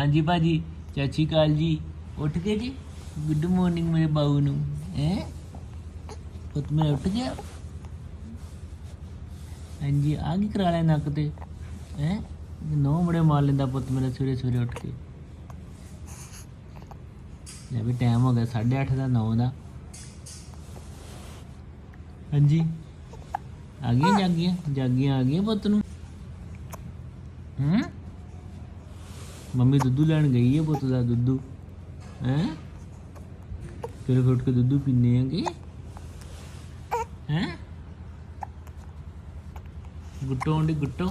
ਹਾਂਜੀ ਭਾਜੀ, ਸਤਿ ਸ਼੍ਰੀ ਅਕਾਲ ਜੀ। ਉੱਠ ਗਏ ਜੀ? ਗੁੱਡ ਮਾਰਨਿੰਗ ਮੇਰੇ ਬਾਬੂ ਨੂੰ, ਹੈ? ਪੁੱਤ ਮੇਰਾ ਉੱਠ ਗਿਆ? ਹਾਂਜੀ ਆ ਕੀ ਕਰਾ ਲਿਆ ਨੱਕ ਤੇ? ਹੈ? ਨੋ ਬੜੇ ਮਾਰ ਲੈਂਦਾ ਪੁੱਤ ਮੇਰਾ ਸਵੇਰੇ ਸਵੇਰੇ ਉੱਠ ਕੇ। ਲੈ ਵੀ ਟਾਈਮ ਹੋ ਗਿਆ 8:30 ਦਾ 9 ਦਾ। ਹਾਂਜੀ। ਆ ਗਈਆਂ ਜਾਗੀਆਂ? ਜਾਗੀਆਂ ਆ ਗਈਆਂ ਪੁੱਤ ਨੂੰ? ਹੂੰ? ਮੰਮੀ ਦੁੱਧੂ ਲੈਣ ਗਈ ਹੈ ਪੁੱਤ ਦਾ ਦੁੱਧੂ ਹੈ? ਫਿਰ ਉੱਠ ਕੇ ਦੁੱਧੂ ਪੀਨੇ ਆਂਗੇ ਹੈ? ਗੁੱਟੋ ਉਂਡੀ ਗੁੱਟੋ।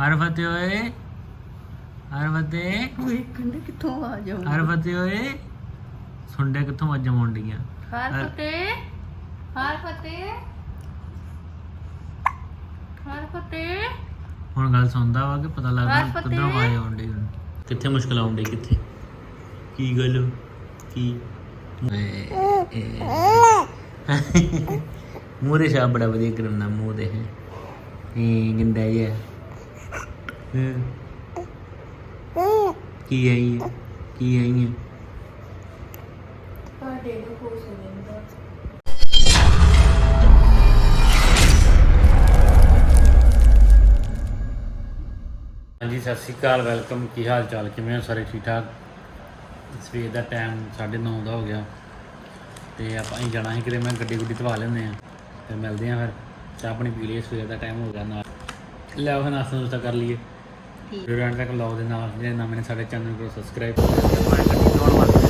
ਹਰ ਫਤੇ ਓਏ ਹਰ ਫਤੇ ਵੇਖਣ ਦੇ ਕਿੱਥੋਂ ਆ ਜਾਊ ਹਰ ਫਤੇ ਓਏ ਸੁੰਡੇ ਕਿੱਥੋਂ ਅੱਜ ਮੁੰਡੀਆਂ ਹਰ ਫਤਿਹ ਹਰ ਫਤਿਹ ਹਰ ਫਤਿਹ ਹੁਣ ਗੱਲ ਸੁਣਦਾ ਵਾ ਕਿ ਪਤਾ ਲੱਗਦਾ ਫਤਿਹ। ਕਿੱਧਰੋਂ ਆਏ ਆਉਂਦੇ ਕਿੱਥੇ ਮੁਸ਼ਕਲ ਆਉਂਦੀ ਕਿੱਥੇ? ਕੀ ਗੱਲ? ਕੀ? ਮੂਰੇ ਸ਼ਾ ਬੜਾ ਵਧੀਆ ਕਰਨਾ ਮੂੰਹ ਦੇ ਹੈ। ਇਹ ਗੰਦਾ ਜਿਹਾ ਹਮ। ਕੀ ਹੈ ਇਹ ਕੀ ਹੈ ਇਹ ਤੁਹਾਡੇ ਨੂੰ ਖੁਸ਼ ਹੋ ਜਾਂਦਾ ਹਾਂਜੀ ਸਤਿ ਸ਼੍ਰੀ ਅਕਾਲ ਵੈਲਕਮ। ਕੀ ਹਾਲ ਚਾਲ? ਕਿਵੇਂ ਹੋ ਸਾਰੇ? ਠੀਕ ਠਾਕ? ਸਵੇਰ ਦਾ ਟਾਈਮ 9:30 ਦਾ ਹੋ ਗਿਆ। ਤੇ ਆਪਾਂ ਹੀ ਜਾਣਾ ਸੀ ਕਿਤੇ ਮੈਂ ਗੱਡੀ ਗੁੱਡੀ ਧਵਾ ਲੈਂਦੇ ਆ ਤੇ ਮਿਲਦੇ ਆ ਫਿਰ। ਚਾਹ ਪਾਣੀ ਪੀ ਲਈਏ ਸਵੇਰ ਦਾ ਟਾਈਮ ਹੋ ਗਿਆ ਨਾਲ। ਲੈ ਉਹ ਨਾਸਤਾ ਨੁਸਤਾ ਕਰ ਲਈਏ। ਠੀਕ। ਐਂਡ ਤੱਕ ਲਾਓ ਦੇ ਨਾਲ ਜੇ ਨੇ ਸਾਡੇ ਚੈਨਲ ਨੂੰ ਸਬਸਕ੍ਰਾਈਬ ਕਰ ਦਿਓ ਆਪਾਂ ਗੱਡੀ ਧਵਾਉਣ ਵਾਸਤੇ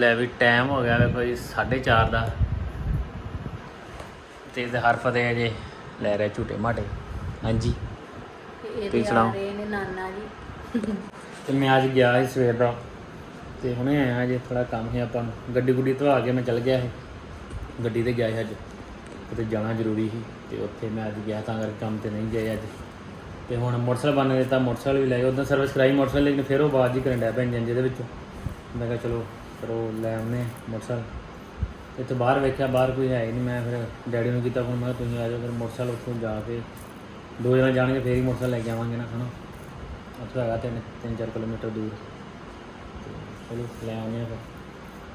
ਲੈ ਵੀ ਟਾਈਮ ਹੋ ਗਿਆ ਵੇਖੋ ਜੀ 4:30 ਦਾ। ਤੇ ਇਹਦੇ ਹਰ ਫਤਿਹ ਜੇ ਲੈ ਰਿਹਾ ਝੂਟੇ ਮਾਟੇ। ਹਾਂਜੀ। ਇਹ ਤੁਸੀਂ ਸੁਣਾਓ। ਨੇ ਨਾਨਾ ਜੀ। ਤੇ ਮੈਂ ਅੱਜ ਗਿਆ ਸੀ ਸਵੇਰ ਦਾ ਤੇ ਹੁਣੇ ਆਇਆ ਜੇ ਥੋੜਾ ਕੰਮ ਸੀ ਆਪਾਂ ਨੂੰ। ਗੱਡੀ ਗੁੱਡੀ ਧਵਾ ਕੇ ਮੈਂ ਚੱਲ ਗਿਆ ਸੀ। ਗੱਡੀ ਤੇ ਗਿਆ ਸੀ ਅੱਜ। ਕਿਤੇ ਜਾਣਾ ਜ਼ਰੂਰੀ ਸੀ ਤੇ ਉੱਥੇ ਮੈਂ ਅੱਜ ਗਿਆ ਤਾਂ ਕਰਕੇ ਕੰਮ ਤੇ ਨਹੀਂ ਗਿਆ ਅੱਜ। ਤੇ ਹੁਣ ਮੋਟਰਸਾਈਕਲ ਬਣ ਦਿੱਤਾ ਮੋਟਰਸਾਈਕਲ ਵੀ ਲੈ ਗਿਆ ਉਦੋਂ ਸਰਵਿਸ ਕਰਾਈ ਮੋਟਰਸਾਈਕਲ ਲੇਕਿਨ ਫਿਰ ਉਹ ਬਾਅਦ ਹੀ ਕਰਨ ਡਿਆ ਇੰਜਨ ਜਿਹਦੇ ਵਿੱਚ। ਮੈਂ ਕਿਹਾ ਚਲੋ ਫਿਰ ਉਹ ਲੈ ਆਉਂਦੇ ਹਾਂ ਮੋਟਰਸਾਈਕਲ। ਇੱਥੇ ਬਾਹਰ ਵੇਖਿਆ, ਬਾਹਰ ਕੋਈ ਹੈ ਹੀ ਨਹੀਂ। ਮੈਂ ਫਿਰ ਡੈਡੀ ਨੂੰ ਕੀਤਾ ਫੋਨ ਮੈਂ ਕਿਹਾ ਤੁਸੀਂ ਆ ਜਾਓ, ਫਿਰ ਮੋਟਰਸਾਈਕਲ ਉੱਥੋਂ ਜਾ ਕੇ ਦੋ ਜਣੇ ਜਾਣਗੇ, ਫੇਰ ਹੀ ਮੋਟਰਸਾਈਕਲ ਲੈ ਕੇ ਆਵਾਂਗੇ ਨਾ ਹਨਾ ਉੱਥੋਂ ਹੈਗਾ ਤਿੰਨ ਤਿੰਨ ਚਾਰ ਕਿਲੋਮੀਟਰ ਦੂਰ। ਚਲੋ ਲੈ ਆਉਂਦੇ ਹਾਂ ਫਿਰ।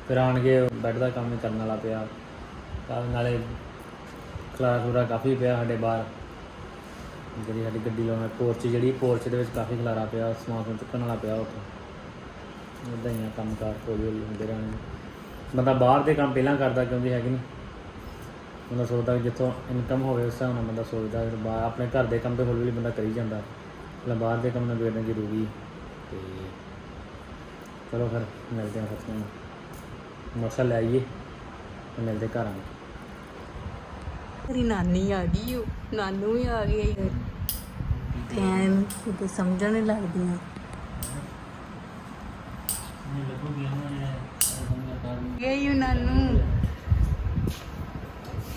ਫਿਰ ਆਣ ਕੇ ਬੈੱਡ ਦਾ ਕੰਮ ਵੀ ਕਰਨ ਵਾਲਾ ਪਿਆ। ਤਾਂ ਨਾਲੇ ਖਲਾਰਾ ਖਲੂਰਾ ਕਾਫੀ ਪਿਆ ਸਾਡੇ ਬਾਹਰ। ਜਿਹੜੀ ਸਾਡੀ ਗੱਡੀ ਲਾਉਣਾ ਪੋਰਚ ਜਿਹੜੀ ਪੋਰਚ ਦੇ ਵਿੱਚ ਕਾਫੀ ਖਲਾਰਾ ਪਿਆ, ਸਮਾਨ ਸਮੂਨ ਚੁੱਕਣ ਵਾਲਾ ਪਿਆ ਉੱਥੇ। ਉਦਾਂ ਹੀ ਆ ਕੰਮਕਾਰ ਕੋਈ ਹੁੰਦੇ ਰਹਿਣੇ। ਬੰਦਾ ਬਾਹਰ ਦੇ ਕੰਮ ਪਹਿਲਾਂ ਕਰਦਾ ਕਿਉਂਕਿ ਹੈਗੇ ਨਹੀਂ ਬੰਦਾ ਸੋਚਦਾ ਕਿ ਜਿੱਥੋਂ ਇਨਕਮ ਹੋਵੇ ਉਸ ਹਿਸਾਬ ਨਾਲ ਬੰਦਾ ਸੋਚਦਾ ਫਿਰ ਬਾਹਰ ਆਪਣੇ ਘਰ ਦੇ ਕੰਮ ਤੇ ਹੌਲੀ ਹੌਲੀ ਬੰਦਾ ਕਰੀ ਜਾਂਦਾ। ਪਹਿਲਾਂ ਬਾਹਰ ਦੇ ਕੰਮ ਨਾਲ ਵੇਖਣਾ ਜ਼ਰੂਰੀ ਤੇ ਚਲੋ ਫਿਰ ਮਿਲਦੇ ਹਾਂ ਫਿਰ ਮੋਟਰਸਾਈਕਲ ਲੈ ਆਈਏ ਤੇ ਮਿਲਦੇ ਘਰ ਆਣ ਤੇਰੀ ਨਾਨੀ ਆ ਗਈ ਓ ਨਾਨੂ ਵੀ ਆ ਗਿਆ ਤੈਨ ਕਿਤੇ ਸਮਝਣ ਲੱਗਦੀਆਂ ਗਈ ਓ ਨਾਨੂ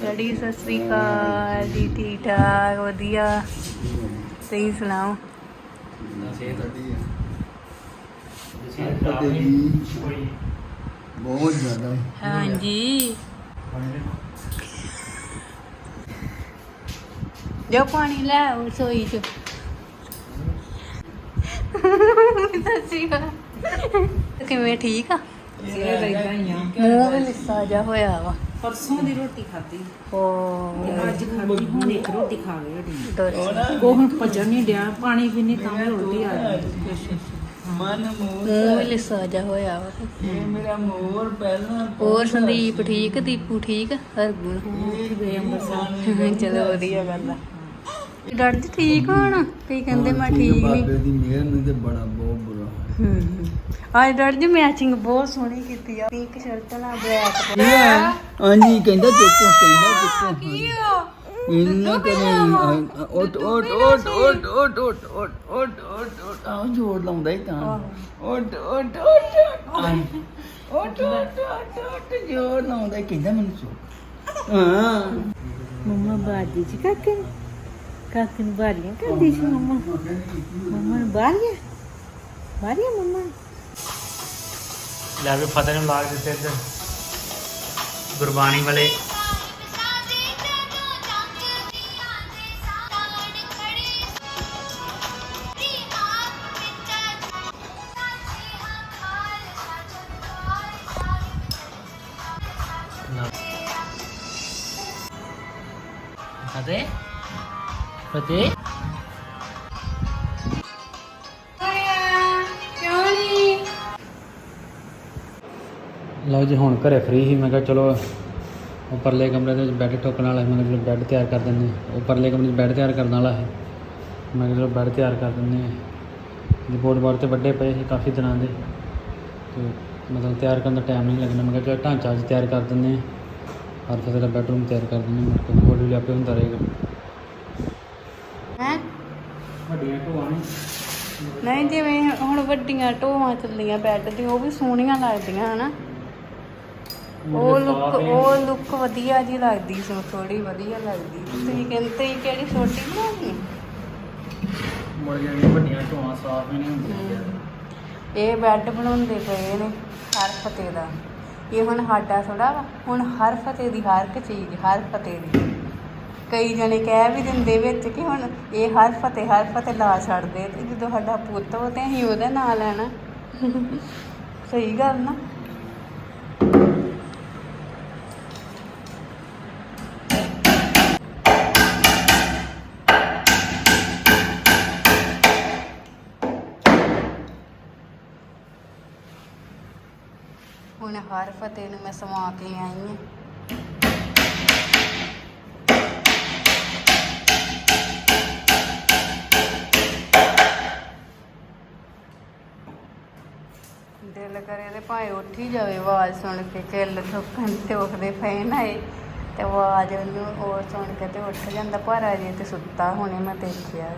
ਡੈਡੀ, ਸਤਿ ਸ੍ਰੀ ਅਕਾਲ ਜੀ ਠੀਕ ਠਾਕ ਵਧੀਆ। ਤੁਸੀਂ ਸੁਣਾਓ? ਬਹੁਤ ਜ਼ਿਆਦਾ ਹਾਂਜੀ। ਜੋ ਪਾਣੀ ਲੈ ਆਓ ਸੋਈ ਚ। ਸੱਚੀ ਕਿਵੇਂ ਠੀਕ ਆ? ਮੂੰਹ ਵੀ ਲਿੱਸਾ ਜਾ ਹੋਇਆ ਵਾ। ਪਰਸੋਂ ਦੀ ਰੋਟੀ ਖਾਧੀ। ਓ ਅੱਜ ਖਾਧੀ ਹੁਣ ਇੱਕ ਰੋਟੀ ਖਾ ਗਏ ਹਟੀ ਦੱਸ ਉਹ ਹੁਣ ਭਜਣ ਨਹੀਂ ਡਿਆ ਪਾਣੀ ਪੀਣੀ ਤਾਂ ਵੀ ਰੋਟੀ ਆ ਗਈ। ਮਨ ਮੋਰ ਮੂੰਹ ਵੀ ਲਿੱਸਾ ਜਾ ਹੋਇਆ ਵਾ। ਇਹ ਮੇਰਾ ਮੋਰ ਪਹਿਲਾਂ ਹੋਰ ਸੰਦੀਪ ਠੀਕ ਦੀਪੂ ਠੀਕ ਹਰਗੁਣ? ਚਲੋ ਵਧੀਆ ਗੱਲ ਆ। ਡਰ ਜੀ ਠੀਕ ਹੋਣ? ਕਈ ਕਹਿੰਦੇ ਮੈਂ ਠੀਕ ਨਹੀਂ ਬਾਬੇ ਦੀ ਮਿਹਰ ਨੂੰ ਤੇ ਬੜਾ ਬਹੁਤ ਬੁਰਾ ਹੂੰ। ਜੀ ਮੈਚਿੰਗ ਬਹੁਤ ਸੋਹਣੀ ਕੀਤੀ ਆ ਪਿੰਕ ਸ਼ਰਟ ਨਾਲ ਬਲੈਕ ਹਾਂਜੀ ਕਹਿੰਦਾ ਚੁੱਕੋ ਕਹਿੰਦਾ ਚੁੱਕੋ ਕੀ ਆ ਇੰਨਾ ਕਰੇ ਓਟ ਓਟ ਓਟ ਓਟ ਓਟ ਓਟ ਓਟ ਓਟ ਓਟ ਓਟ ਆਹ ਜੋੜ ਲਾਉਂਦਾ ਹੀ ਤਾਂ ਓਟ ਓਟ ਓਟ ਓਟ ਓਟ ਓਟ ਓਟ ਜੋੜ ਲਾਉਂਦਾ ਹੀ, ਕਹਿੰਦਾ ਮੈਨੂੰ ਚੁੱਕ ਹਾਂ ਮੰਮਾ ਬਾਜੀ ਚ ਕਾਕੇ ਕਾਕੇ ਨੂੰ ਬਾਰੀਆਂ ਕਰਦੀ ਸੀ ਮੰਮਾ ਮੰਮਾ ਨੂੰ ਬਾਰੀਆਂ ਬਾਰੀਆਂ ਮੰਮਾ। ਲੈ ਵੀ ਫਤਿਹ ਨੂੰ ਲਾ ਦਿੱਤੇ ਇੱਧਰ। ਗੁਰਬਾਣੀ ਵਾਲੇ। ਫਤਿਹ। ਫਤਿਹ। ਲਓ ਜੀ ਹੁਣ ਘਰੇ ਫ੍ਰੀ ਸੀ ਮੈਂ ਕਿਹਾ ਚਲੋ ਉਹ ਪਰਲੇ ਕਮਰੇ ਦੇ ਵਿੱਚ ਬੈੱਡ ਠੋਕਣ ਵਾਲਾ ਮੈਂ ਕਿਹਾ ਬੈੱਡ ਤਿਆਰ ਕਰ ਦਿੰਦੇ ਹਾਂ। ਉਹ ਪਰਲੇ ਕਮਰੇ 'ਚ ਬੈੱਡ ਤਿਆਰ ਕਰਨ ਵਾਲਾ ਹੈ ਮੈਂ ਕਿਹਾ ਚਲੋ ਬੈੱਡ ਤਿਆਰ ਕਰ ਦਿੰਦੇ ਜੀ ਬੋਰਡ ਬੋਰਡ ਤੇ ਵੱਡੇ ਪਏ ਸੀ ਕਾਫੀ ਦਿਨਾਂ ਦੇ ਤੇ ਮਤਲਬ ਤਿਆਰ ਕਰਨ ਦਾ ਟਾਈਮ ਨਹੀਂ ਲੱਗਣਾ। ਮੈਂ ਕਿਹਾ ਚਲੋ ਢਾਂਚਾ ਅੱਜ ਤਿਆਰ ਕਰ ਦਿੰਦੇ ਹਰ ਫਸਲ ਦਾ ਬੈੱਡਰੂਮ ਤਿਆਰ ਕਰ ਦਿੰਦੇ ਹਾਂ ਮੇਰੇ ਕੋਲ ਹੌਲੀ ਆਪੇ ਹੁੰਦਾ ਰਹੇਗਾ। ਹੈ? ਵੱਡੀਆਂ ਢੋਆਂ ਨੇ। ਨਹੀਂ ਜਿਵੇਂ ਹੁਣ ਵੱਡੀਆਂ ਢੋਆਂ ਚੱਲੀਆਂ ਬੈੱਡ ਦੀ ਉਹ ਵੀ ਸੋਹਣੀਆਂ ਲੱਗਦੀਆਂ ਹਨਾ? ਉਹ ਲੁੱਕ ਉਹ ਲੁੱਕ ਵਧੀਆ ਜੀ ਲੱਗਦੀ ਸੋ ਥੋੜੀ ਵਧੀਆ ਲੱਗਦੀ। ਤੁਸੀਂ ਕਹਿੰਦੇ ਕਿਹੜੀ ਛੋਟੀ ਬਣਾਉਣੀ ਮੁੜ ਜਾਂਦੀਆਂ ਵੱਡੀਆਂ ਢੋਆਂ ਸਾਫ਼ ਹੀ ਨਹੀਂ ਹੁੰਦੀਆਂ। ਇਹ ਬੈੱਡ ਬਣਾਉਂਦੇ ਪਏ ਨੇ ਹਰ ਫਤੇ ਦਾ। ਇਹ ਹੁਣ ਸਾਡਾ ਥੋੜਾ ਹੁਣ ਹਰ ਫਤੇ ਦੀ ਹਰ ਇੱਕ ਚੀਜ਼ ਹਰ ਫਤੇ ਦੀ। ਕਈ ਜਣੇ ਕਹਿ ਵੀ ਦਿੰਦੇ ਵਿੱਚ ਕਿ ਹੁਣ ਇਹ ਹਰ ਫਤੇ ਹਰ ਫਤੇ ਲਾ ਛੱਡਦੇ ਤੇ ਜਦੋਂ ਸਾਡਾ ਪੁੱਤ ਹੋ ਤੇ ਅਸੀਂ ਉਹਦਾ ਨਾਂ ਲੈਣਾ ਸਹੀ ਗੱਲ ਨਾ? ਹੁਣ ਹਰ ਫਤਿਹ ਨੂੰ ਮੈਂ ਸਮਾ ਕੇ ਆਈ ਹਾਂ। ਦਿਲ ਕਰੇ ਤੇ ਭਾਵੇਂ ਉੱਠ ਹੀ ਜਾਵੇ ਆਵਾਜ਼ ਸੁਣ ਕੇ ਕਿੱਲ ਠੋਕਣ ਤੇ ਉੱਠਦੇ ਪਏ ਨਾ ਇਹ, ਤੇ ਆਵਾਜ਼ ਉਹਨੂੰ ਹੋਰ ਸੁਣ ਕੇ ਤੇ ਉੱਠ ਜਾਂਦਾ, ਪਰ ਅਜੇ ਤੇ ਸੁੱਤਾ ਹੁਣੇ ਮੈਂ ਦੇਖਿਆ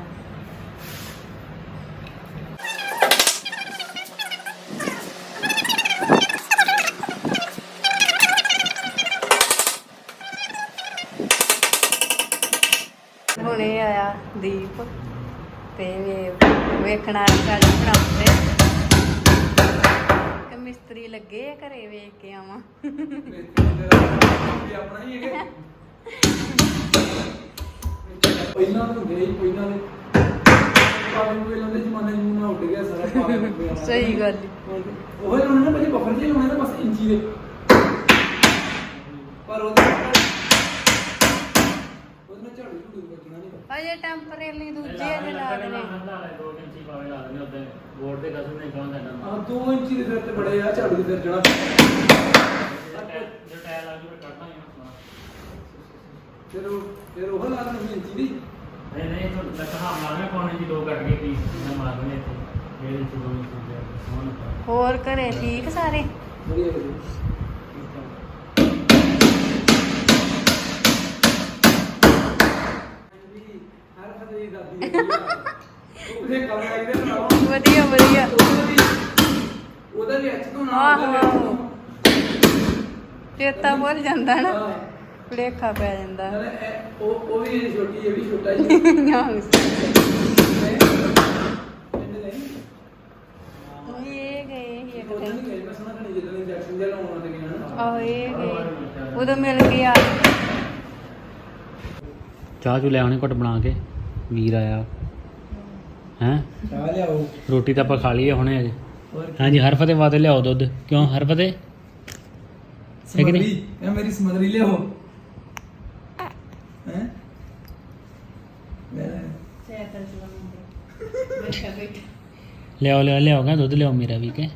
ਹੁਣੇ ਆਇਆ ਦੀਪ ਤੇ ਵੇਖਣਾ ਸਾਡੇ ਬਣਾਉਂਦੇ ਕਿ ਮਿਸਤਰੀ ਲੱਗੇ ਆ ਘਰੇ ਵੇਖ ਕੇ ਆਵਾਂ। ਪਹਿਲਾਂ ਤਾਂ ਹੁੰਦੇ ਹੀ ਪਹਿਲਾਂ ਦੇ ਪਾਣੀ ਪਹਿਲਾਂ ਦੇ ਜ਼ਮਾਨੇ ਨੂੰ ਨਾ ਉੱਡ ਗਿਆ ਸਾਰਾ ਪਾਣੀ ਸਹੀ ਗੱਲ। ਉਹ ਹੀ ਉਹਨਾਂ ਨੇ ਬੜੇ ਬਫਰ ਜਿਹੇ ਲਾਉਣੇ ਨਾ ਬਸ ਇੰਚੀ ਦੇ ਪਰ ਉਹਦੇ ਉਹਦੇ ਨਾਲ ਝਾੜੂ ਝੂੜੂ ਵੱਜਣਾ ਨਹੀਂ ਅਜੇ ਟੈਂਪਰੇਰੀ ਦੂਜੇ ਅਜੇ ਲਾ ਦੇਣੇ ਦੋ ਇੰਚੀ ਪਾਵੇ ਲਾ ਦਿੰਦੇ ਉੱਤੇ। ਬੋਰਡ ਤੇ ਕਸਮ ਨਹੀਂ ਕੌਣ ਕਰਨਾ ਆ 2 ਇੰਚੀ ਦੇ ਫਿਰ ਤੇ ਬੜੇ ਆ ਝਾੜੂ ਦੇ ਫਿਰ ਜਣਾ ਜੋ ਟਾਇਰ ਲਾ ਕੇ ਕੱਢਣਾ ਹੀ ਨਾ ਫਿਰ ਉਹ ਫਿਰ ਉਹ ਲਾ ਦੇਣੀ ਇੰਚੀ ਦੀ। ਨਹੀਂ ਨਹੀਂ ਤੋਂ ਲੱਖਾਂ ਮਾਰਨੇ ਕੋਣ ਜੀ ਦੋ ਕੱਟ ਕੇ ਪੀਸ ਮੈਂ ਮਾਰਨੇ ਇੱਥੇ। ਮੇਰੇ ਚ ਦੋ ਇੰਚੀ ਦੇ ਸੋਹਣ ਹੋਰ ਘਰੇ ਠੀਕ ਸਾਰੇ? ਵਧੀਆ ਵਧੀਆ। ਕੰਮ ਲੱਗਦੇ ਵਧੀਆ ਵਧੀਆ। ਉਹਦਾ ਵੀ ਅੱਛ ਤੋਂ ਨਾ ਆਹੋ। ਚੇਤਾ ਭੁੱਲ ਜਾਂਦਾ ਨਾ। ਹਾਂ। ਭੁਲੇਖਾ ਪੈ ਜਾਂਦਾ। ਉਹ ਉਹ ਵੀ ਛੋਟੀ ਇਹ ਵੀ ਛੋਟਾ ਹੀ ਗਏ ਉਦੋਂ ਮਿਲ ਗਿਆ। ਚਾਹ ਚੁ ਲੈ ਆਉਣੇ ਘੁੱਟ ਬਣਾ ਕੇ। ਵੀਰ ਆਇਆ। ਹੈ? ਚਾਹ ਲਿਆਓ। ਰੋਟੀ ਤਾਂ ਆਪਾਂ ਖਾ ਲਈ ਹੈ ਹੁਣੇ ਅਜੇ। ਹਾਂਜੀ ਹਰ ਫਤੇ ਵਾਦੇ ਲਿਆਓ ਦੁੱਧ। ਕਿਉਂ ਹਰ ਫਤੇ ਹੈ ਕਿ ਨਹੀਂ? ਸਮਗਰੀ ਇਹ ਮੇਰੀ ਸਮਗਰੀ ਲਿਆਓ। ਹੈ? ਲਿਆਓ ਲਿਆਓ ਲਿਆਓ ਕਹਿੰਦਾ ਦੁੱਧ ਲਿਆਓ ਮੇਰਾ ਵੀ ਕਿ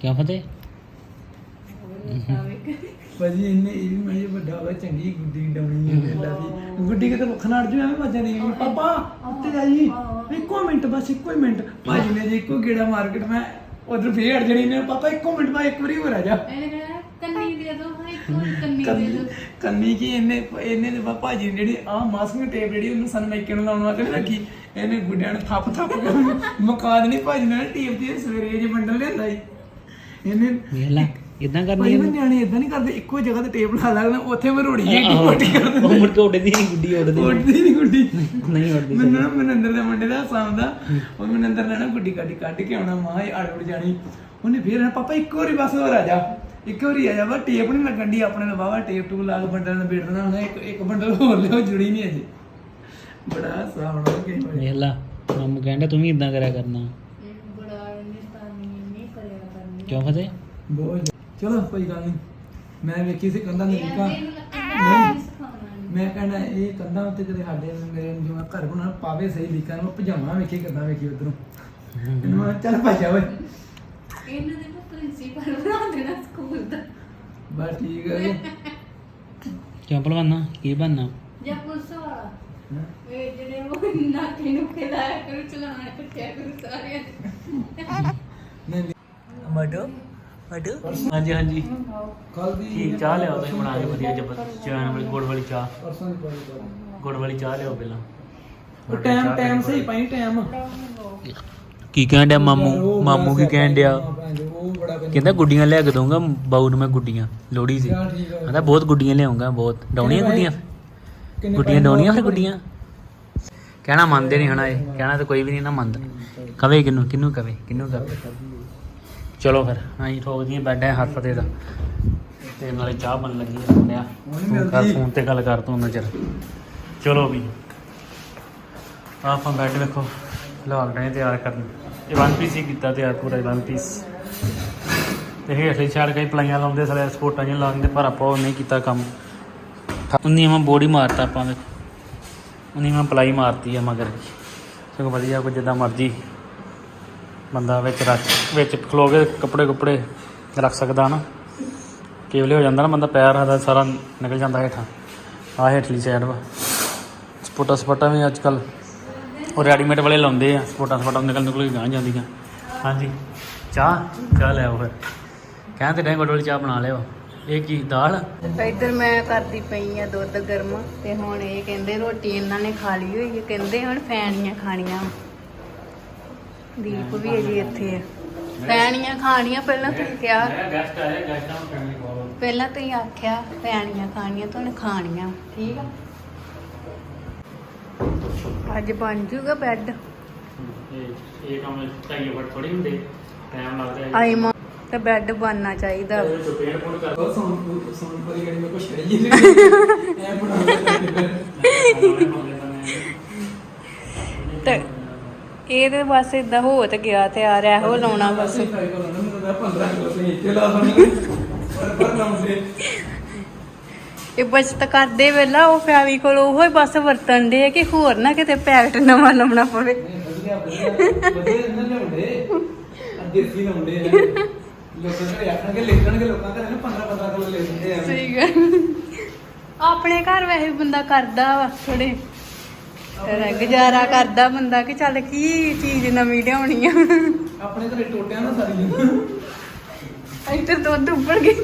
ਕਿਉਂ ਫਤੇ ਭਾਜੀ ਇਹਨੇ ਇਹ ਵੀ ਮੈਂ ਵੱਡਾ ਹੋਇਆ ਚੰਗੀ ਗੁੱਡੀ ਡਾਉਣੀ ਹੈ। ਵੇਲਾ ਦੀ ਗੁੱਡੀ ਕਿਤੇ ਮੁੱਖ ਨਾਲ ਜੂ ਐਵੇਂ ਵੱਜਣ ਦੀ ਪਾਪਾ ਉੱਤੇ ਜਾ। ਜੀ ਇੱਕੋ ਮਿੰਟ ਬਸ ਇੱਕੋ ਹੀ ਮਿੰਟ। ਭਾਜੀ ਨੇ ਜੀ ਇੱਕੋ ਗੇੜਾ ਮਾਰਕੀਟ ਮੈਂ ਉਧਰ ਫੇਰ ਅੜ ਜਣੀ ਨੇ ਪਾਪਾ ਇੱਕੋ ਮਿੰਟ ਬਾਅਦ ਇੱਕ ਵਾਰੀ ਹੋਰ ਆ ਜਾ। ਕੰਨੀ ਦੇ ਦੋ ਇੱਕ ਕੰਨੀ ਕੀ ਇਹਨੇ ਇਹਨੇ ਤੇ ਪਾਪਾ ਜੀ ਜਿਹੜੀ ਆ ਮਾਸਕਿੰਗ ਟੇਪ ਜਿਹੜੀ ਉਹਨੂੰ ਸਨਮਾਈਕੇ ਨੂੰ ਲਾਉਣ ਵਾਸਤੇ ਰੱਖੀ। ਇਹਨੇ ਗੁੱਡਿਆਂ ਨੂੰ ਥੱਪ ਥੱਪ ਕੇ ਮੁਕਾ ਦੇਣੀ। ਭਾਜੀ ਨੇ ਟੇਪ ਦੀ ਸਵੇਰੇ ਜੇ ਬੰਡਲ ਲਿਆਂਦਾ ਸੀ। ਇਹਨੇ ਵੇਖ ਇਦਾਂ ਕਰਨੀ ਭਾਈ ਹੈ ਮੈਂ ਨਿਆਣੇ ਇਦਾਂ ਨਹੀਂ ਕਰਦੇ ਇੱਕੋ ਜਗ੍ਹਾ ਤੇ ਟੇਪ ਲਾ ਲੱਗਦਾ ਉੱਥੇ ਮੈਂ ਰੋੜੀ ਜਿਹੀ ਕੋਟੀ ਕਰ ਦਿੰਦਾ ਉਹ ਮੁੜ ਕੇ ਉੱਡਦੀ ਨਹੀਂ ਗੁੱਡੀ ਉੱਡਦੀ ਨਹੀਂ। ਉੱਡਦੀ ਨਹੀਂ ਗੁੱਡੀ। ਨਹੀਂ ਉੱਡਦੀ ਮੈਨੂੰ ਨਾ ਮਨਿੰਦਰ ਦੇ ਮੁੰਡੇ ਦਾ ਸਾਮ ਦਾ। ਉਹ ਮਨਿੰਦਰ ਨੇ ਨਾ ਗੁੱਡੀ ਕਾਡੀ ਕੱਢ ਕੇ ਆਉਣਾ ਮਾਂ ਇਹ ਅੜ ਉੜ ਜਾਣੀ। ਉਹਨੇ ਫੇਰ ਕਹਿਣਾ, ਪਾਪਾ ਇੱਕ ਵਾਰੀ ਬਸ ਹੋਰ ਆ ਜਾ। ਇੱਕ ਵਾਰੀ ਆ ਜਾ ਬਸ ਟੇਪ ਨਹੀਂ ਲੱਗਣ ਦੀ ਆਪਣੇ ਨੂੰ ਬਾਵਾ ਟੇਪ ਟੂਪ ਲਾ ਕੇ ਬੰਡਲ ਨਾਲ ਬੇੜ ਦੇਣਾ ਹੁੰਦਾ ਇੱਕ ਇੱਕ ਬੰਡਲ ਹੋਰ ਲਿਓ ਜੁੜੀ ਨਹੀਂ ਅਜੇ। ਬੜਾ ਸਾਵਣਾ ਹੋ। ਗਿਆ ਵੇਖ ਲਾ ਮਾਮੂ ਕਹਿੰਦਾ ਤੂੰ ਵੀ ਇਦਾਂ ਕਰਿਆ ਕਰਨਾ। ਬੜਾ ਨਿਸ਼ਾਨੀ ਨਹੀਂ ਕਰਿਆ ਕਰਨੀ। ਕਿਉਂ ਫਤੇ ਬਹੁਤ ਚਲੋ ਕੋਈ ਗੱਲ ਨਹੀਂ ਮੈਂ ਵੇਖੀ ਸੀ ਕੰਧਾਂ ਦੇ ਲਿਖਾਂ ਨਹੀਂ। ਮੈਂ ਕਹਿੰਦਾ ਇਹ ਕੰਧਾਂ ਉੱਤੇ ਕਦੇ ਸਾਡੇ ਮੇਰੇ ਨੂੰ ਜਿਵੇਂ ਘਰ ਬਣਾਉਣਾ ਪਾਵੇ ਸਹੀ ਲਿਖਾਂ ਨੂੰ ਭਜਾਵਾਂ ਵੇਖੀ ਕਿੱਦਾਂ ਵੇਖੀ ਉਧਰੋਂ। ਇਹਨੂੰ ਮੈਂ ਚੱਲ ਭੱਜਾ ਓਏ। ਇਹਨਾਂ ਦੇ ਪ੍ਰਿੰਸੀਪਲ ਬਣਾ ਦੇਣਾ ਸਕੂਲ ਦਾ। ਬਸ ਠੀਕ ਹੈ ਜੀ। ਕਿਉਂ ਭਲਵਾਨਾ? ਕੀ ਬਣਨਾ ਜਾਂ ਪੁਲਿਸ ਵਾਲਾ? ਇਹ ਜਿਹੜੇ ਉਹ ਨਾਕੇ ਨੂੰ ਖਿਲਾਇਆ ਕਰੂ ਚਲਾਣਾ ਕੱਟਿਆ ਕਰੂ ਸਾਰਿਆਂ ਨੂੰ। ਨਹੀਂ ਨਹੀਂ। ਮਡੋ ਹਾਂਜੀ ਹਾਂਜੀ। ਕੱਲ ਦੀ ਠੀਕ ਚਾਹ ਲਿਆਓ ਤੁਸੀਂ ਬਣਾ ਕੇ ਵਧੀਆ ਜਬਰ ਚਾਹ ਵਾਲੀ ਗੁੜ ਵਾਲੀ ਚਾਹ। ਗੁੜ ਵਾਲੀ ਚਾਹ ਲਿਆਓ ਪਹਿਲਾਂ। ਉਹ ਟਾਈਮ ਟਾਈਮ ਸਹੀ ਪਾਈ ਟਾਈਮ। ਕੀ ਕਹਿਣ ਡਿਆ ਮਾਮੂ? ਮਾਮੂ ਕੀ ਕਹਿਣ ਡਿਆ? ਉਹ ਬੜਾ ਪੈਂਦਾ ਕਹਿੰਦਾ ਗੁੱਡੀਆਂ ਲਿਆ ਕੇ ਦਊਂਗਾ ਬਾਊ ਨੂੰ ਮੈਂ ਗੁੱਡੀਆਂ ਲੋੜੀ ਸੀ ਠੀਕ ਕਹਿੰਦਾ ਬਹੁਤ ਗੁੱਡੀਆਂ ਲਿਆਉਂਗਾ ਬਹੁਤ। ਡਾਉਣੀਆਂ ਕਿੰਨੇ ਗੁੱਡੀਆਂ? ਕਿੰਨੇ ਗੁੱਡੀਆਂ ਡਾਉਣੀਆਂ ਫਿਰ ਗੁੱਡੀਆਂ? ਕਹਿਣਾ ਮੰਨਦੇ ਨਹੀਂ ਹਣਾ ਇਹ ਕਹਿਣਾ ਤਾਂ ਕੋਈ ਵੀ ਨਹੀਂ ਨਾ ਮੰਨਦਾ। ਕਵੇ ਕਿਨੂੰ ਕਿਨੂੰ ਕਵੇ ਕਿਨੂੰ ਕਵੇ? ਚਲੋ ਫਿਰ। ਅਸੀਂ ਠੋਕਦੀਆਂ ਬੈੱਡ ਹੈ ਹਰ ਫਤੇ ਦਾ ਤੇ ਨਾਲੇ ਚਾਹ ਬਣ ਲੱਗੀ ਹੈ ਮੁੰਡਿਆ। ਤੂੰ ਕਰ। ਫੋਨ ਤੇ ਗੱਲ ਕਰ ਤੂੰ ਨਜ਼ਰ। ਚਲੋ ਵੀ। ਆਪਾਂ ਬੈੱਡ ਵੇਖੋ ਫਿਲਹਾਲ ਰਹੇ ਤਿਆਰ ਕਰਨ। ਇਹ ਵਨ ਪੀਸ ਹੀ ਕੀਤਾ ਤਿਆਰ ਪੂਰਾ ਵਨ ਪੀਸ ਤੇ ਹੇਠਲੀ ਛਾੜ ਕਈ ਪਲਾਈਆਂ ਲਾਉਂਦੇ ਸਾਰੇ ਸਪੋਰਟਾਂ ਜਿਹੀਆਂ ਲਾਉਂਦੇ ਪਰ ਆਪਾਂ ਉਹ ਨਹੀਂ ਕੀਤਾ ਕੰਮ। ਉਨੀ ਮੈਂ ਬੋਡੀ ਮਾਰਤਾ ਆਪਾਂ ਉਨੀ ਮੈਂ ਪਲਾਈ ਮਾਰਤੀ ਆ ਮਗਰ। ਸਗੋਂ ਵਧੀਆ ਕੋਈ ਜਿੱਦਾਂ ਮਰਜ਼ੀ। ਬੰਦਾ ਵਿੱਚ ਰੱਖ। ਵਿੱਚ ਖਲੋ ਕੇ ਕੱਪੜੇ ਕੁੱਪੜੇ ਰੱਖ ਸਕਦਾ ਨਾ। ਕੇਵਲੇ ਹੋ ਜਾਂਦਾ ਨਾ ਬੰਦਾ ਪੈਰ ਹਦਾ ਸਾਰਾ ਨਿਕਲ ਜਾਂਦਾ ਹੇਠਾਂ। ਆ ਹੇਠਲੀ ਸਾਈਡ ਵਾ। ਸਪੋਟਾ ਸਪੋਟਾ ਵੀ ਅੱਜ ਕੱਲ ਉਹ ਰੈਡੀਮੇਡ ਵਾਲੇ ਲਾਉਂਦੇ ਆ। ਸਪੋਟਾ ਸਪੋਟਾ ਨਿਕਲ ਨਿਕਲ ਕੇ ਗਾਂ ਜਾਂਦੀਆਂ। ਹਾਂਜੀ। ਚਾਹ? ਚਾਹ ਲਿਆਓ ਫਿਰ। ਕਹਿੰਦੇ ਡੈਂ ਗੋਡ ਵਾਲੀ ਚਾਹ ਬਣਾ ਲਿਓ ਇਹ ਕੀ, ਦਾਲ? ਇੱਧਰ ਮੈਂ ਕਰਦੀ ਪਈ ਆ ਦੁੱਧ ਗਰਮ। ਤੇ ਹੁਣ ਇਹ ਕਹਿੰਦੇ ਰੋਟੀ ਇਹਨਾਂ ਨੇ ਖਾ ਲਈ ਹੋਈ ਹੈ ਕਹਿੰਦੇ ਹੁਣ ਫੈਣੀਆਂ ਖਾਣੀਆਂ। ਦੀਪ ਵੀ ਅਜੇ ਇੱਥੇ ਆ। ਫੈਣੀਆਂ ਖਾਣੀਆਂ ਪਹਿਲਾਂ ਤੁਸੀਂ ਕਿਹਾ। ਗੈਸਟ ਆਏ ਗੈਸਟਾਂ ਨੂੰ ਫੈਮਿਲੀ ਕਾਲ ਪਹਿਲਾਂ ਤੁਸੀਂ ਆਖਿਆ ਫੈਣੀਆਂ ਖਾਣੀਆਂ ਤਾਂ ਹੁਣ ਖਾਣੀਆਂ ਠੀਕ ਆ? ਅੱਜ ਬਣ ਜੂਗਾ ਬੈੱਡ ਇਹ ਇਹ ਕੰਮ ਢਾਈ ਫਟ ਥੋੜੀ ਹੁੰਦੇ ਟਾਈਮ ਲੱਗਦਾ ਹੈ। ਆਈ ਮਾਂ ਤੇ ਬੈੱਡ ਬਣਨਾ ਚਾਹੀਦਾ। ਇਹ ਜੋ ਪੇੜ ਪੂੜ ਕਰ। ਉਹ ਸੌਣ ਸੌਣ ਪਰੀ ਗੜੀ ਮੈਂ ਕੁਛ ਕਰੀ ਨਹੀਂ ਐ ਬਣਾ ਤੇ ਇਹ ਤੇ ਬਸ ਇਦਾਂ ਹੋ ਤੇ ਗਿਆ ਤੇ ਆ ਰਿਹਾ ਇਹੋ ਲਾਉਣਾ ਬਸ। 15 ਕਿਲੋ ਸੇ ਇੱਥੇ ਲਾ ਸਕਦੇ ਪਰ ਪਰ ਲਾਉਂਦੇ ਇਹ ਬਚਤ ਕਰਦੇ ਵੇਲਾ ਉਹ ਫੈਵੀ ਕੋਲ ਉਹੋ ਹੀ ਬਸ ਵਰਤਣ ਦੇ ਕਿ ਹੋਰ ਨਾ ਕਿਤੇ ਪੈਕਟ ਨਵਾਂ ਲਾਉਣਾ ਪਵੇ। ਵਧੀਆ ਵਧੀਆ ਵਧੀਆ ਇਹਨਾਂ ਲਿਆਉਂਦੇ ਅੱਗੇ ਸੀ ਲਾਉਂਦੇ ਆ। ਲੋਕਾਂ ਘਰੇ ਆਖਣਗੇ ਲਿਖਣਗੇ ਲੋਕਾਂ ਘਰੇ ਨਾ 15 15 ਕਿਲੋ ਲੈ ਲੈਂਦੇ ਆ। ਸਹੀ ਗੱਲ। ਆਪਣੇ ਘਰ ਵੈਸੇ ਬੰਦਾ ਕਰਦਾ ਵਾ ਥੋੜੇ ਗੁਜ਼ਾਰਾ ਕਰਦਾ ਬੰਦਾ ਕਿ ਚੱਲ ਕੀ ਚੀਜ਼ ਨਵੀਂ ਲਿਆਉਣੀ ਆ। ਆਪਣੇ ਘਰੇ ਟੋਟਿਆਂ ਨਾ ਸਾਰੀ ਇੱਧਰ ਦੁੱਧ ਉੱਪਰ ਗਈ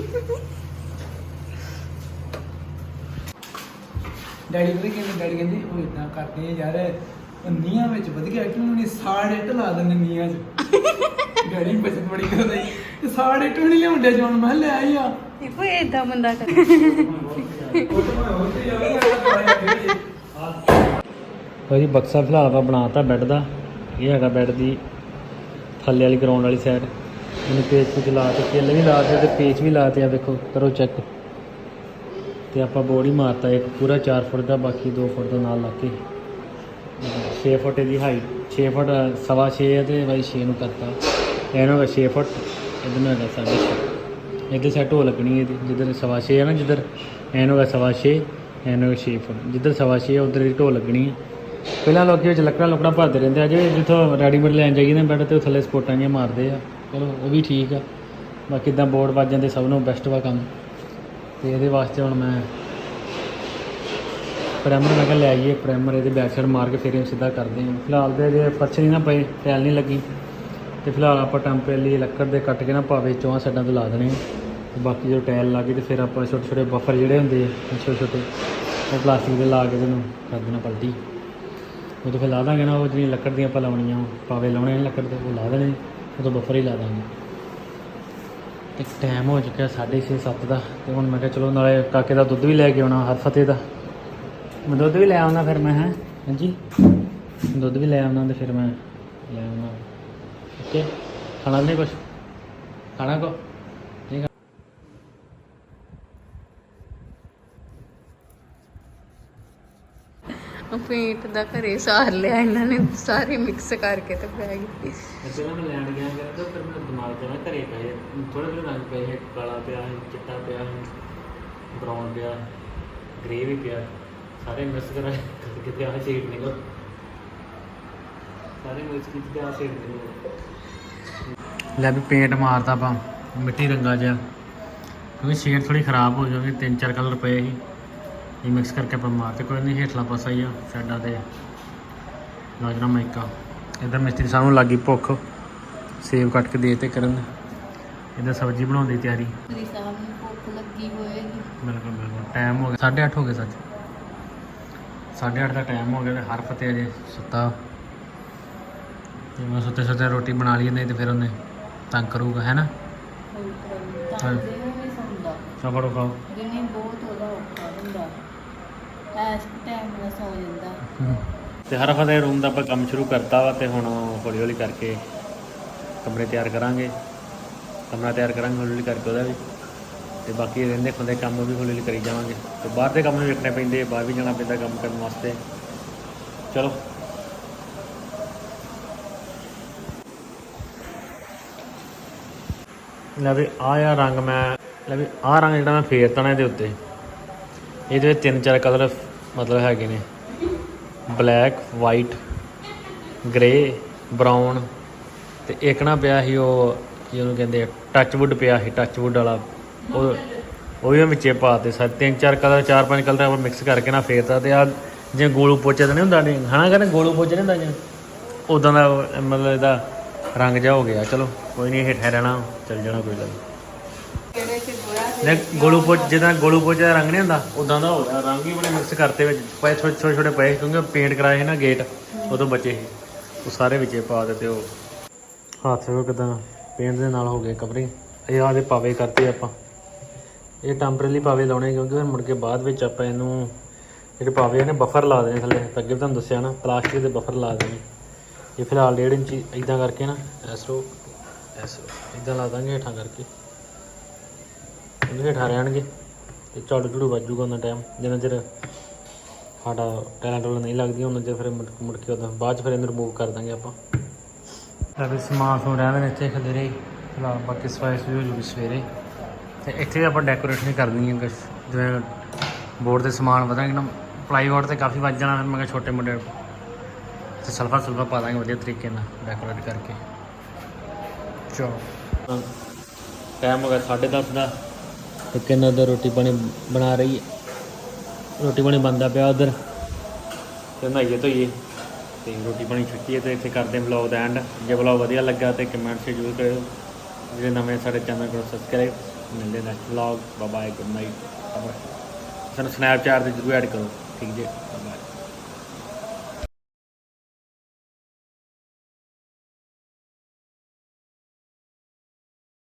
ਡੈਡੀ ਪਤਾ ਕਹਿੰਦੇ? ਡੈਡੀ ਕਹਿੰਦੇ ਉਹ ਇਦਾਂ ਕਰਦੇ ਆ ਯਾਰ ਨੀਆਂ ਵਿੱਚ ਵਧੀਆ ਕਿਉਂ ਨਹੀਂ? ਸਾੜ ਲਾ ਦਿੰਦੇ ਨੀਆਂ 'ਚ। ਡੈਡੀ ਬਚਤ ਬੜੀ ਕਰਦਾ। ਤੇ ਸਾੜ ਵੀ ਨਹੀਂ ਲਿਆਉਂਦੇ ਜੋਨ ਮੈਂ ਲੈ ਆਈ ਆ। ਇਹ ਕੋਈ ਏਦਾਂ ਬੰਦਾ ਕਰ। ਉਹ ਤਾਂ ਮੈਂ ਹੋਰ ਤੇ ਜਾਊਂਗਾ ਭਾਜੀ ਬਕਸਾ ਫਿਲਹਾਲ ਆਪਾਂ ਬਣਾਤਾ ਬੈੱਡ ਦਾ। ਇਹ ਹੈਗਾ ਬੈੱਡ ਦੀ ਥੱਲੇ ਵਾਲੀ ਗਰਾਊਂਡ ਵਾਲੀ ਸਾਈਡ ਇਹਨੂੰ ਪੇਚ ਵਿੱਚ ਲਾ ਕੇ ਕਿੱਲ ਵੀ ਲਾ ਤੇ ਤੇ ਪੇਚ ਵੀ ਲਾਤੇ ਆ ਦੇਖੋ ਕਰੋ ਚੈੱਕ ਤੇ ਆਪਾਂ ਬੋਰਡ ਹੀ ਮਾਰਤਾ, ਇੱਕ ਪੂਰਾ 4 ਫੁੱਟ ਦਾ, ਬਾਕੀ 2 ਫੁੱਟ ਦਾ ਨਾਲ ਲਾ ਕੇ। 6 ਫੁੱਟ ਦੀ ਹਾਈਟ 6 ਫੁੱਟ, ਸਵਾ 6 ਹੈ ਤੇ ਬਾਈ 6 ਨੂੰ ਕਰਤਾ। ਇਹਨੂੰ ਹੈਗਾ 6 ਫੁੱਟ ਇਧਰ ਨੂੰ ਹੈਗਾ ਸਾਢੇ ਛੇ। ਇੱਧਰ ਸੈੱਟ ਹੋ ਲੱਗਣੀ ਇਹਦੀ, ਜਿੱਧਰ ਸਵਾ 6 ਹੈ ਨਾ ਜਿੱਧਰ ਇਹਨੂੰ ਹੈਗਾ ਸਵਾ 6 ਇਹਨੂੰ ਹੈਗਾ 6 ਫੁੱਟ। ਜਿੱਧਰ ਸਵਾ 6 ਹੈ ਉਧਰ ਦੀ ਢੋ ਲੱਗਣੀ ਹੈ। ਪਹਿਲਾਂ ਲੋਕੀ ਵਿੱਚ ਲੱਕੜਾਂ ਲੁਕੜਾਂ ਭਰਦੇ ਰਹਿੰਦੇ ਆ, ਜਿਹੜੇ ਜਿੱਥੋਂ ਰੈਡੀਮੇਡ ਲੈਣ ਜਾਈਏ ਨਾ ਬੈੱਡ ਤੇ ਉਹ ਥੱਲੇ ਸਪੋਰਟਾਂ ਜਿਹੀਆਂ ਮਾਰਦੇ ਆ। ਚਲੋ, ਉਹ ਵੀ ਠੀਕ ਆ। ਬਾਕੀ ਇਦਾਂ ਬੋਰਡ ਵੱਜ ਜਾਂਦੇ, ਸਭ ਨੂੰ ਬੈਸਟ ਵਾ ਕੰਮ। ਤੇ ਇਹਦੇ ਵਾਸਤੇ ਹੁਣ ਮੈਂ ਪ੍ਰਾਈਮਰ ਮੈਂ ਕਿਹਾ ਲੈ ਆਈਏ ਪ੍ਰਾਈਮਰ ਇਹਦੇ ਬੈਕ ਸਾਈਡ ਮਾਰ ਕੇ ਫਿਰ ਇਹਨੂੰ ਸਿੱਧਾ ਕਰਦੇ ਹਾਂ ਫਿਲਹਾਲ ਤੇ ਜੇ ਫਰਸ਼ ਨਹੀਂ ਨਾ ਪਏ, ਟੈਲ ਨਹੀਂ ਲੱਗੀ। ਤੇ ਫਿਲਹਾਲ ਆਪਾਂ ਟੈਂਪਰੇਰੀ ਲੱਕੜ ਦੇ ਕੱਟ ਕੇ ਨਾ ਭਾਵੇਂ ਚੌਹਾਂ ਸਾਈਡਾਂ ਤੋਂ ਲਾ ਦੇਣੇ ਆ। ਤੇ ਬਾਕੀ ਜਦੋਂ ਟਾਇਲ ਲੱਗ ਗਈ ਤੇ ਫਿਰ ਆਪਾਂ ਛੋਟੇ ਛੋਟੇ ਬਫਰ ਜਿਹੜੇ ਹੁੰਦੇ ਆ ਛੋਟੇ ਛੋਟੇ ਉਹ ਪਲਾਸਟਿਕ ਦੇ ਲਾ ਕੇ ਇਹਨੂੰ ਕਰ ਦੇਣਾ ਪਲਟੀ। ਉਹ ਤੋਂ ਫਿਰ ਲਾ ਦਾਂਗੇ ਨਾ ਉਹ ਜਿਹੜੀਆਂ ਲੱਕੜ ਦੀਆਂ ਆਪਾਂ ਲਾਉਣੀਆਂ ਪਾਵੇ ਲਾਉਣੇ ਨੇ ਲੱਕੜ ਦੇ ਉਹ ਲਾ ਦੇਣੇ ਉਦੋਂ ਬਫਰ ਹੀ ਲਾ ਦਾਂਗੇ। ਤੇ ਟਾਈਮ ਹੋ ਚੁੱਕਿਆ 6:30 7 ਦਾ ਤੇ ਹੁਣ ਮੈਂ ਕਿਹਾ ਚਲੋ ਨਾਲੇ ਕਾਕੇ ਦਾ ਦੁੱਧ ਵੀ ਲੈ ਕੇ ਆਉਣਾ ਹਰ ਫਤਿਹ ਦਾ। ਮੈਂ ਦੁੱਧ ਵੀ ਲੈ ਆਉਣਾ ਫਿਰ ਮੈਂ ਹੈ? ਹਾਂਜੀ? ਦੁੱਧ ਵੀ ਲੈ ਆਉਣਾ ਤੇ ਫਿਰ ਮੈਂ ਲੈ ਆਉਣਾ ਓਕੇ ਖਾਣਾ ਨਹੀਂ ਕੁਛ? ਖਾਣਾ ਕੋ ਨਹੀਂ ਖਾ- ਉਹ ਪੇਂਟ ਦਾ ਘਰੇ ਸਾਰ ਲਿਆ, ਇਹਨਾਂ ਨੇ ਸਾਰੇ ਮਿਕਸ ਕਰਕੇ ਤੇ ਪੈ ਗਈ ਇੱਥੇ ਮੈਂ ਲੈਣ ਗਿਆ ਕਰ ਤਾਂ ਫਿਰ ਮੇਰੇ ਦਿਮਾਗ 'ਚ ਘਰੇ ਪਏ ਥੋੜੇ ਥੋੜੇ ਰੰਗ ਪਏ ਹੈ ਕਾਲਾ ਪਿਆ ਹੈ ਚਿੱਟਾ ਪਿਆ ਹੈ ਬਰਾਊਨ ਪਿਆ ਗ੍ਰੇ ਵੀ ਪਿਆ। ਸਾਰੇ ਮਿਕਸ ਕਰਾ ਕਰਕੇ ਤੇ ਆਹ ਸ਼ੇਡ ਨਿਕਲ। ਸਾਰੇ ਮਿਕਸ ਕੀਤੇ ਤੇ ਆਹ ਸ਼ੇਡ ਨਿਕਲ। ਲੈ ਵੀ ਪੇਂਟ ਮਾਰਤਾ ਆਪਾਂ, ਮਿੱਟੀ ਰੰਗਾ ਜਿਹਾ। ਕਿਉਂਕਿ ਸ਼ੇਡ ਥੋੜੀ ਖਰਾਬ ਹੋ ਜਾਊਗੀ, ਤਿੰਨ ਚਾਰ ਕਲਰ ਪਏ ਸੀ। ਇਹ ਮਿਕਸ ਕਰਕੇ ਆਪਾਂ ਮਾਰਤੇ ਕੋਈ ਨਹੀਂ ਹੇਠਲਾ ਪਾਸਾ ਹੀ ਆ ਸਾਡਾ ਤੇ ਗਾਜਰਾਂ ਮਾਈਕਾ। ਇਧਰ ਮਿਸਤਰੀ ਸਾਨੂੰ ਲੱਗੀ ਭੁੱਖ ਸੇਬ ਕੱਟ ਕੇ ਦੇ ਤੇ ਕਰਨ। ਇਧਰ ਸਬਜ਼ੀ ਬਣਾਉਣ ਦੀ ਤਿਆਰੀ। ਮੇਰੀ ਸਾਹਿਬ ਨੂੰ ਭੁੱਖ ਲੱਗੀ ਹੋਏਗੀ। ਬਿਲਕੁਲ ਬਿਲਕੁਲ। ਟਾਈਮ ਹੋ ਗਿਆ। 8:30 ਹੋ ਗਏ ਸੱਚ। 8:30 ਦਾ ਟਾਈਮ ਹੋ ਗਿਆ ਤੇ ਹਰ ਫਤੇ ਅਜੇ ਸੁੱਤਾ। ਤੇ ਮੈਂ ਸੁੱਤੇ ਸੁੱਤੇ ਰੋਟੀ ਬਣਾ ਲਈ ਨਹੀਂ ਤੇ ਫਿਰ ਉਹਨੇ ਤੰਗ ਕਰੂਗਾ ਹੈ ਨਾ? ਤਾਂ ਵੀ ਸੁਣਦਾ? ਚਪੜੋ ਖਾਓ ਦਿਨੇ ਬਹੁਤ ਉਹਦਾ ਔਖਾ ਹੁੰਦਾ ਐਸ ਟਾਈਮ ਨਾਲ ਸੌ ਜਾਂਦਾ। ਤੇ ਹਰ ਫਤੇ ਰੂਮ ਦਾ ਆਪਾਂ ਕੰਮ ਸ਼ੁਰੂ ਕਰਤਾ ਵਾ ਤੇ ਹੁਣ ਹੌਲੀ ਹੌਲੀ ਕਰਕੇ ਕਮਰੇ ਤਿਆਰ ਕਰਾਂਗੇ। ਕਮਰਾ ਤਿਆਰ ਕਰਾਂਗੇ ਹੌਲੀ ਹੌਲੀ ਕਰਕੇ ਉਹਦਾ ਵੀ। ਤੇ ਬਾਕੀ ਰਹਿੰਦੇ ਖੁੰਦੇ ਕੰਮ ਵੀ ਹੌਲੀ ਹੌਲੀ ਕਰੀ ਜਾਵਾਂਗੇ। ਤੇ ਬਾਹਰ ਦੇ ਕੰਮ ਵੀ ਵੇਖਣੇ ਪੈਂਦੇ, ਬਾਹਰ ਵੀ ਜਾਣਾ ਪੈਂਦਾ ਕੰਮ ਕਰਨ ਵਾਸਤੇ। ਚਲੋ। ਲੈ ਵੀ ਆਹ ਆ ਰੰਗ ਮੈਂ, ਲੈ ਵੀ ਆਹ ਰੰਗ ਜਿਹੜਾ ਮੈਂ ਫੇਰਤਾ ਨਾ ਇਹਦੇ ਉੱਤੇ। ਇਹਦੇ ਵਿੱਚ ਤਿੰਨ ਚਾਰ ਕਲਰ ਮਤਲਬ ਹੈਗੇ ਨੇ। ਬਲੈਕ ਵਾਈਟ ਗ੍ਰੇ ਬਰਾਊਨ ਤੇ ਇੱਕ ਨਾ ਪਿਆ ਸੀ ਉਹ ਕੀ ਉਹਨੂੰ ਕਹਿੰਦੇ ਟੱਚਵੁੱਡ ਪਿਆ ਸੀ ਟੱਚਵੁੱਡ ਵਾਲਾ। ਉਹ ਉਹ ਵੀ ਮੈਂ ਵਿੱਚੇ ਪਾਤੇ ਸਾਰੇ। ਤਿੰਨ ਚਾਰ ਕਲਰ ਚਾਰ ਪੰਜ ਕਲਰ ਆਪਾਂ ਮਿਕਸ ਕਰਕੇ ਨਾ ਫੇਰਤਾ ਤੇ ਆ ਜਿਵੇਂ ਗੋਲੂ ਪੋਚੇ ਤਾਂ ਨਹੀਂ ਹੁੰਦਾ ਨਹੀਂ? ਹਨਾ ਕਹਿੰਦੇ ਗੋਲੂ ਪੋਚੇ ਨਹੀਂ ਹੁੰਦਾ ਜਿਵੇਂ? ਉਦਾਂ ਦਾ ਮਤਲਬ ਇਹਦਾ ਰੰਗ ਜਿਹਾ ਹੋ ਗਿਆ। ਚਲੋ, ਕੋਈ ਨਹੀਂ, ਹੇਠਾਂ ਰਹਿਣਾ। ਚੱਲ ਜਾਣਾ ਕੋਈ ਗੱਲ ਨਹੀਂ ਕਿਹੜੇ ਨੇ ਗੋਲੂ ਪੋਚ ਜਿੱਦਾਂ ਗੋਲੂ ਪੋਚ ਦਾ ਰੰਗ ਨਹੀਂ ਹੁੰਦਾ ਉਦਾਂ ਦਾ ਹੋ ਗਿਆ ਰੰਗ ਹੀ ਬੜੇ ਮਿਕਸ ਕਰਤੇ ਵਿੱਚ। ਪਏ ਛੋਟੇ ਛੋਟੇ ਛੋਟੇ ਪਏ ਕਿਉਂਕਿ ਪੇਂਟ ਕਰਾਏ ਸੀ ਨਾ ਗੇਟ ਉਹ ਤੋਂ ਬਚੇ ਸੀ। ਉਹ ਸਾਰੇ ਵਿੱਚੇ ਪਾ ਦਿੱਤੇ ਉਹ। ਹੱਥ ਵੇਖੋ ਕਿਦਾਂ ਪੇਂਟ ਦੇ ਨਾਲ ਹੋ ਗਏ ਕਵਰਿੰਗ ਇਹ ਆਦੇ ਪਾਵੇ ਕਰਤੇ ਆਪਾਂ। ਇਹ ਟੈਂਪਰੇਰੀ ਪਾਵੇ ਲਾਉਣੇ ਕਿਉਂਕਿ ਫਿਰ ਮੁੜ ਕੇ ਬਾਅਦ ਵਿੱਚ ਆਪਾਂ ਇਹਨੂੰ ਜਿਹੜੇ ਪਾਵੇ ਨੇ ਬਫਰ ਲਾ ਦੇਣੇ ਥੱਲੇ। ਅੱਗੇ ਵੀ ਤੁਹਾਨੂੰ ਦੱਸਿਆ ਨਾ ਪਲਾਸਟਿਕ ਦੇ ਬਫਰ ਲਾ ਦੇਣੇ। ਇਹ ਫਿਲਹਾਲ 1.5 ਇੰਚੀ ਇਦਾਂ ਕਰਕੇ ਨਾ ਐਸਰੋ ਐਸਰੋ ਇਦਾਂ ਲਾ ਦਾਂਗੇ ਹੇਠਾਂ ਕਰਕੇ। ਹੇਠਾਂ ਰਹਿਣਗੇ? ਤੇ ਝਾੜੂ ਝੂੜੂ ਵੱਜੂਗਾ ਉਹਨਾਂ ਟਾਈਮ ਜਿੰਨਾ ਚਿਰ ਸਾਡਾ ਟੈਲੈਂਟ ਵਾਲਾ ਨਹੀਂ ਲੱਗਦੀ ਉਹਨਾਂ ਚਿਰ ਫਿਰ ਮੁੜ ਮੁੜ ਕੇ ਉਹਦਾ ਬਾਅਦ ਚ ਫਿਰ ਇਹਨੂੰ ਰਿਮੂਵ ਕਰ ਦਾਂਗੇ ਆਪਾਂ। ਤਾਂ ਵੀ ਸਮਾਨ ਸਮੂਨ ਰਹਿਣ ਦੇ ਇੱਥੇ ਖਲੇਰੇ ਹੀ ਫਿਲਹਾਲ ਬਾਕੀ ਸਫ਼ਾਈ ਸੁਈ ਹੋ ਜੂਗੀ ਸਵੇਰੇ। ਤੇ ਇੱਥੇ ਵੀ ਆਪਾਂ ਡੈਕੋਰੇਸ਼ਨ ਕਰਨੀ ਹੈ ਕੁਛ ਜਿਵੇਂ ਬੋਰਡ ਤੇ ਸਮਾਨ ਵਧਾਂਗੇ ਨਾ ਪਲਾਈਵੁੱਡ ਤੇ ਕਾਫੀ ਵੱਜ ਜਾਣਾ ਫਿਰ ਮੈਂ ਕਿਹਾ ਛੋਟੇ ਮੁੰਡੇ ਤੇ ਸਲਫਾ ਸੁਲਫਾ ਪਾ ਦਾਂਗੇ ਵਧੀਆ ਤਰੀਕੇ ਨਾਲ ਡੈਕੋਰੇਟ ਕਰਕੇ। ਚਲੋ। ਟਾਈਮ ਹੋ ਗਿਆ 10:30 ਦਾ। ਤੇ ਕਿੰਨਾ ਦਾ ਰੋਟੀ ਪਾਣੀ ਬਣਾ ਰਹੀ ਹੈ। ਰੋਟੀ ਪਾਣੀ ਬੰਦਾ ਪਿਆ ਉਧਰ। ਤੇ ਨਹਾਈਏ ਧੋਈਏ। ਤੇ ਰੋਟੀ ਪਾਣੀ ਛੁੱਟੀ ਹੈ ਤੇ ਇੱਥੇ ਕਰਦੇ ਵਲੌਗ ਦਾ ਐਂਡ ਜੇ ਵਲੌਗ ਵਧੀਆ ਲੱਗਾ ਤੇ ਕਮੈਂਟ ਸੇ ਜ਼ਰੂਰ ਕਰਿਓ। ਜਿਹੜੇ ਨਵੇਂ ਸਾਡੇ ਚੈਨਲ ਨੂੰ ਸਬਸਕ੍ਰਾਈਬ ਮਿਲਦੇ next vlog bye bye good night ਸਾਨੂੰ ਸਨੈਪਚੈਟ ਤੇ ਜ਼ਰੂਰ ਐਡ ਕਰੋ। ਠੀਕ ਜੇ।